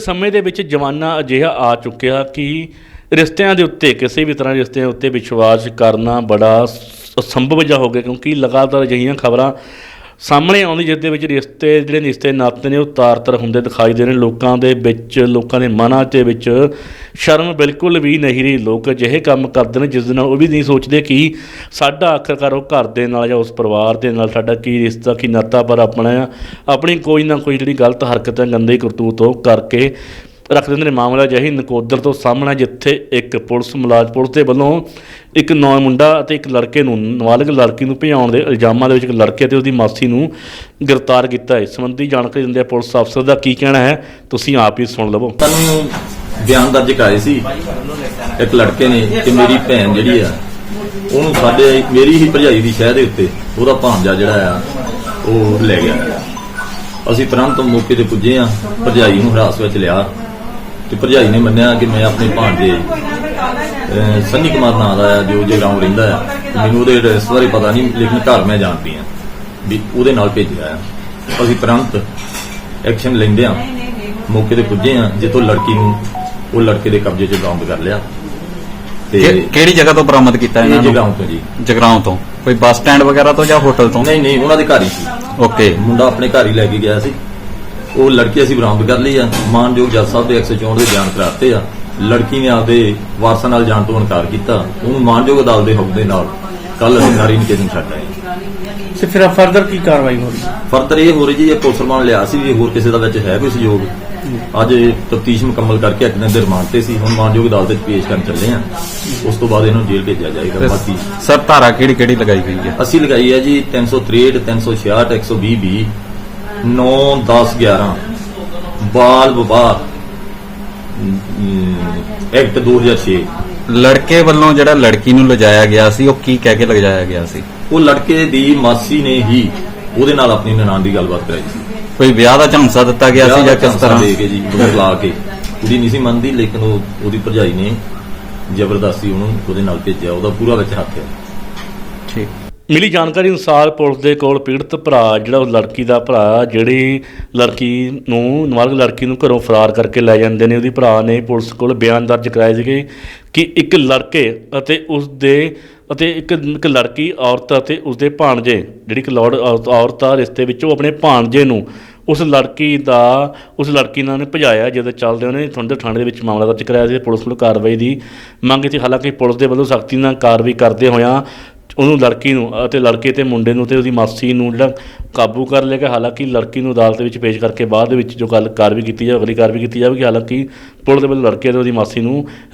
ਸਮੇਂ ਦੇ ਵਿੱਚ ਜ਼ਮਾਨਾ ਅਜਿਹਾ ਆ ਚੁੱਕਿਆ ਕਿ ਰਿਸ਼ਤਿਆਂ ਦੇ ਉੱਤੇ, ਕਿਸੇ ਵੀ ਤਰ੍ਹਾਂ ਦੇ ਰਿਸ਼ਤਿਆਂ ਉੱਤੇ ਵਿਸ਼ਵਾਸ ਕਰਨਾ ਬੜਾ ਅਸੰਭਵ ਜਿਹਾ ਹੋ ਗਿਆ ਕਿਉਂਕਿ ਲਗਾਤਾਰ ਅਜਿਹੀਆਂ ਖਬਰਾਂ ਸਾਹਮਣੇ ਆਉਂਦੀ ਜਿਸ ਦੇ ਵਿੱਚ ਰਿਸ਼ਤੇ, ਜਿਹੜੇ ਰਿਸ਼ਤੇ ਨਾਤੇ ਨੇ, ਉਹ ਤਾਰ ਤਰ ਹੁੰਦੇ ਦਿਖਾਈ ਦੇ ਰਹੇ ਨੇ। ਲੋਕਾਂ ਦੇ ਵਿੱਚ, ਲੋਕਾਂ ਦੇ ਮਨਾਂ ਦੇ ਵਿੱਚ ਸ਼ਰਮ ਬਿਲਕੁਲ ਵੀ ਨਹੀਂ ਰਹੀ। ਲੋਕ ਅਜਿਹੇ ਕੰਮ ਕਰਦੇ ਨੇ ਜਿਸ ਦੇ ਨਾਲ ਉਹ ਵੀ ਨਹੀਂ ਸੋਚਦੇ ਕਿ ਸਾਡਾ ਆਖਰਕਾਰ ਉਹ ਘਰ ਦੇ ਨਾਲ ਜਾਂ ਉਸ ਪਰਿਵਾਰ ਦੇ ਨਾਲ ਸਾਡਾ ਕੀ ਰਿਸ਼ਤਾ, ਕੀ ਨਾਤਾ ਪਰ ਆਪਣਾ, ਆਪਣੀ ਕੋਈ ਨਾ ਕੋਈ ਜਿਹੜੀ ਗਲਤ ਹਰਕਤਾਂ, ਗੰਦੇ ਕਰਤੂਤ ਉਹ ਕਰਕੇ ਰੱਖ ਦਿੰਦੇ ਨੇ ਮਾਮਲਾ ਜਹੀ ਨਕੋਦਰ ਤੋਂ ਸਾਹਮਣਾ, ਜਿੱਥੇ ਇੱਕ ਪੁਲਿਸ ਮੁਲਾਜ਼ਮ, ਪੁਲਿਸ ਦੇ ਵੱਲੋਂ ਇੱਕ ਨੌ ਮੁੰਡਾ ਅਤੇ ਇੱਕ ਲੜਕੇ ਨੂੰ, ਨਾਬਾਲਗ ਲੜਕੀ ਨੂੰ ਭਜਾਉਣ ਦੇ ਇਲਜ਼ਾਮਾਂ ਦੇ ਵਿੱਚ ਇੱਕ ਲੜਕੇ ਤੇ ਉਹਦੀ ਮਾਸੀ ਨੂੰ ਗ੍ਰਿਫਤਾਰ ਕੀਤਾ ਹੈ। ਇਸ ਸੰਬੰਧੀ ਜਾਣਕਾਰੀ ਦਿੰਦੇ ਪੁਲਿਸ ਅਫਸਰ ਦਾ ਕੀ ਕਹਿਣਾ ਹੈ, ਤੁਸੀਂ ਆਪ ਹੀ ਸੁਣ ਲਵੋ। ਸਾਨੂੰ ਬਿਆਨ ਦਰਜ ਕਰਾਏ ਸੀ ਇੱਕ ਲੜਕੇ ਨੇ ਕਿ ਮੇਰੀ ਭੈਣ ਜਿਹੜੀ ਆ, ਉਹਨੂੰ ਸਾਡੇ ਮੇਰੀ ਹੀ ਭਰਜਾਈ ਦੀ ਸ਼ਹਿ ਦੇ ਉੱਤੇ ਉਹਦਾ ਭਾਂਜਾ ਜਿਹੜਾ ਆ, ਉਹ ਲੈ ਗਿਆ। ਅਸੀਂ ਤੁਰੰਤ ਮੌਕੇ ਤੇ ਪੁੱਜੇ ਆ ਭਰਜਾਈ ਨੂੰ ਹਿਰਾਸਤ ਵਿੱਚ ਲਿਆ। ਤੇ ਭਰਜਾਈ ਨੇ ਮੰਨਿਆ ਕਿ ਮੈਂ ਆਪਣੇ ਭਾਂਜੇ ਸੰਨੀ ਕੁਮਾਰ ਨਾਂ ਦਾ ਜੋ ਜਗਰਾਉਂ ਰਹਿੰਦਾ ਆ। ਮੈਨੂੰ ਉਹਦੇ ਐਡਰੈਸ ਬਾਰੇ ਪਤਾ ਨਹੀਂ ਲੇਕਿਨ ਘਰ ਮੈਂ ਜਾਣਦੀ ਆ ਵੀ ਉਹਦੇ ਨਾਲ ਭੇਜਿਆ ਆ। ਅਸੀਂ ਤੁਰੰਤ ਐਕਸ਼ਨ ਲੈਂਦੇ ਆ ਮੌਕੇ ਤੇ ਪੁੱਜੇ ਆ ਜਿੱਥੋਂ ਲੜਕੀ ਨੂੰ ਉਹ ਲੜਕੇ ਦੇ ਕਬਜ਼ੇ 'ਚ ਬਰਾਮਦ ਕਰ ਲਿਆ। ਤੇ ਕਿਹੜੀ ਜਗ੍ਹਾ ਤੋਂ ਬਰਾਮਦ ਕੀਤਾ ਇਹ ਇਹਨਾਂ ਨੂੰ? ਜਗ੍ਹਾਓਂ ਤੋਂ ਜੀ। ਜਗਰਾਉਂ ਤੋਂ? ਕੋਈ ਬੱਸ ਸਟੈਂਡ ਵਗੈਰਾ ਤੋਂ ਜਾਂ ਹੋਟਲ ਤੋਂ? ਨਹੀਂ ਨਹੀਂ ਉਹਨਾਂ ਦੇ ਘਰ ਹੀ ਸੀ। ਓਕੇ। ਮੁੰਡਾ ਆਪਣੇ ਘਰ ਹੀ ਲੈ ਕੇ ਗਿਆ ਸੀ। ਉਹ ਲੜਕੀ ਅਸੀਂ ਬਰਾਮਦ ਕਰ ਲਈ ਆ। ਮਾਨਯੋਗ ਜੱਜ ਸਾਹਿਬ ਦੇ 164 ਦੇ ਬਿਆਨ ਕਰਾਤੇ ਆ। ਲੜਕੀ ਨੇ ਆਪਦੇ ਵਾਰਸਾਂ ਨਾਲ ਜਾਣ ਤੋਂ ਇਨਕਾਰ ਕੀਤਾ। ਉਹਨੂੰ ਮਾਨਯੋਗ ਅਦਾਲਤ ਦੇ ਹੁਕਮ ਦੇ ਨਾਲ ਕੱਲ ਅਸੀਂ ਨਾਰੀ ਨਿਕੇਤਨ ਛੱਡ ਆਏ। ਤੇ ਫਿਰ ਫਰਦਰ ਕੀ ਕਾਰਵਾਈ ਹੋ ਰਹੀ? ਫਰਦਰ ਇਹ ਹੋ ਰਹੀ ਜੀ ਇਹ ਪੁਲਿਸ ਲਿਆ ਸੀ ਵੀ ਹੋਰ ਕਿਸੇ ਦਾ ਵਿੱਚ ਹੈ ਕੋਈ ਸਹਿਯੋਗ। ਅੱਜ ਤਫਤੀਸ਼ ਮੁਕੰਮਲ ਕਰਕੇ ਇੱਕ ਦਿਨ ਦੇ ਰਿਮਾਂਡ ਤੇ ਸੀ। ਹੁਣ ਮਾਨਯੋਗ ਅਦਾਲਤ ਵਿੱਚ ਪੇਸ਼ ਕਰਨ ਚੱਲੇ ਆ। ਉਸ ਤੋਂ ਬਾਅਦ ਇਹਨੂੰ ਜੇਲ੍ਹ ਭੇਜਿਆ ਜਾਏਗਾ। ਬਾਕੀ ਸਰ ਧਾਰਾ ਕਿਹੜੀ ਕਿਹੜੀ ਲਗਾਈ ਗਈ ਹੈ? ਅਸੀਂ ਲਗਾਈ ਹੈ ਜੀ 363 366 120 ਬੀ। 9 10 11 ਬਾਲ ਵਿਵਾਹ ਐਕਟ 2006 ਲੜਕੇ ਵੱਲੋਂ ਜਿਹੜਾ ਲੜਕੀ ਨੂੰ ਲਿਜਾਇਆ ਗਿਆ ਸੀ ਉਹ ਕੀ ਕਹਿ ਕੇ ਲਿਜਾਇਆ ਗਿਆ ਸੀ? ਉਹ ਲੜਕੇ ਦੀ ਮਾਸੀ ਨੇ ਹੀ ਉਹਦੇ ਨਾਲ ਆਪਣੀ ਨਨਾਣ ਦੀ ਗੱਲਬਾਤ ਕਰਾਈ ਸੀ। ਕੋਈ ਵਿਆਹ ਦਾ ਝਾਂਸਾ ਦਿੱਤਾ ਗਿਆ ਸੀ ਜਾਂ ਕਿਸ ਤਰ੍ਹਾਂ? ਦੇ ਕੇ ਜੀ ਲਾ ਕੇ। ਕੁੜੀ ਨਹੀਂ ਸੀ ਮੰਨਦੀ ਲੇਕਿਨ ਉਹ ਉਹਦੀ ਭਰਜਾਈ ਨੇ ਜ਼ਬਰਦਸਤੀ ਉਹਨੂੰ ਉਹਦੇ ਨਾਲ ਭੇਜਿਆ। ਉਹਦਾ ਪੂਰਾ ਵਿੱਚ ਹੱਥ ਹੈ ਠੀਕ। ਮਿਲੀ ਜਾਣਕਾਰੀ ਅਨੁਸਾਰ ਪੁਲਿਸ ਦੇ ਕੋਲ ਪੀੜਤ ਭਰਾ, ਜਿਹੜਾ ਉਹ ਲੜਕੀ ਦਾ ਭਰਾ, ਜਿਹੜੀ ਲੜਕੀ ਨੂੰ, ਨਾਬਾਲਗ ਲੜਕੀ ਨੂੰ ਘਰੋਂ ਫਰਾਰ ਕਰਕੇ ਲੈ ਜਾਂਦੇ ਨੇ, ਉਹਦੀ ਭਰਾ ਨੇ ਪੁਲਿਸ ਕੋਲ ਬਿਆਨ ਦਰਜ ਕਰਾਏ ਸੀਗੇ ਕਿ ਇੱਕ ਲੜਕੇ ਅਤੇ ਉਸ ਦੇ ਅਤੇ ਇੱਕ ਇੱਕ ਲੜਕੀ, ਔਰਤ ਅਤੇ ਉਸ ਦੇ ਭਾਣਜੇ, ਜਿਹੜੀ ਇੱਕ ਲੌੜ ਔਰਤ ਔਰਤ ਆ ਰਿਸ਼ਤੇ ਵਿੱਚ, ਉਹ ਆਪਣੇ ਭਾਣਜੇ ਨੂੰ ਉਸ ਲੜਕੀ ਦਾ, ਉਸ ਲੜਕੀ ਨਾਲ ਨੇ ਭਜਾਇਆ ਜਦੋਂ ਚੱਲਦੇ ਉਹਨੇ ਥੋੜੇ ਥਾਣੇ ਦੇ ਵਿੱਚ ਮਾਮਲਾ ਦਰਜ ਕਰਾਇਆ ਸੀ, ਪੁਲਿਸ ਵੱਲੋਂ ਕਾਰਵਾਈ ਦੀ ਮੰਗ ਕੀਤੀ। ਹਾਲਾਂਕਿ ਪੁਲਿਸ ਦੇ ਵੱਲੋਂ ਸਖਤੀ ਨਾਲ ਕਾਰਵਾਈ ਕਰਦੇ ਹੋਇਆਂ ਉਹਨੂੰ ਲੜਕੀ ਨੂੰ ਅਤੇ ਲੜਕੇ ਤੇ ਮੁੰਡੇ ਨੂੰ ਤੇ ਉਹਦੀ ਮਾਸੀ ਨੂੰ ਜਿਹੜਾ ਕਾਬੂ ਕਰ ਲਿਆ ਗਿਆ ਹਾਲਾਂਕਿ ਲੜਕੀ ਨੂੰ ਅਦਾਲਤ ਵਿੱਚ ਪੇਸ਼ ਕਰਕੇ ਬਾਅਦ ਦੇ ਵਿੱਚ ਜੋ ਗੱਲ ਕਾਰਵਾਈ ਕੀਤੀ ਜਾਵੇ, ਅਗਲੀ ਕਾਰਵਾਈ ਕੀਤੀ ਜਾਵੇਗੀ। ਹਾਲਾਂਕਿ ਪੁਲਿਸ ਦੇ ਵੱਲੋਂ ਲੜਕੇ ਤੇ ਉਹਦੀ ਮਾਸੀ ਨੂੰ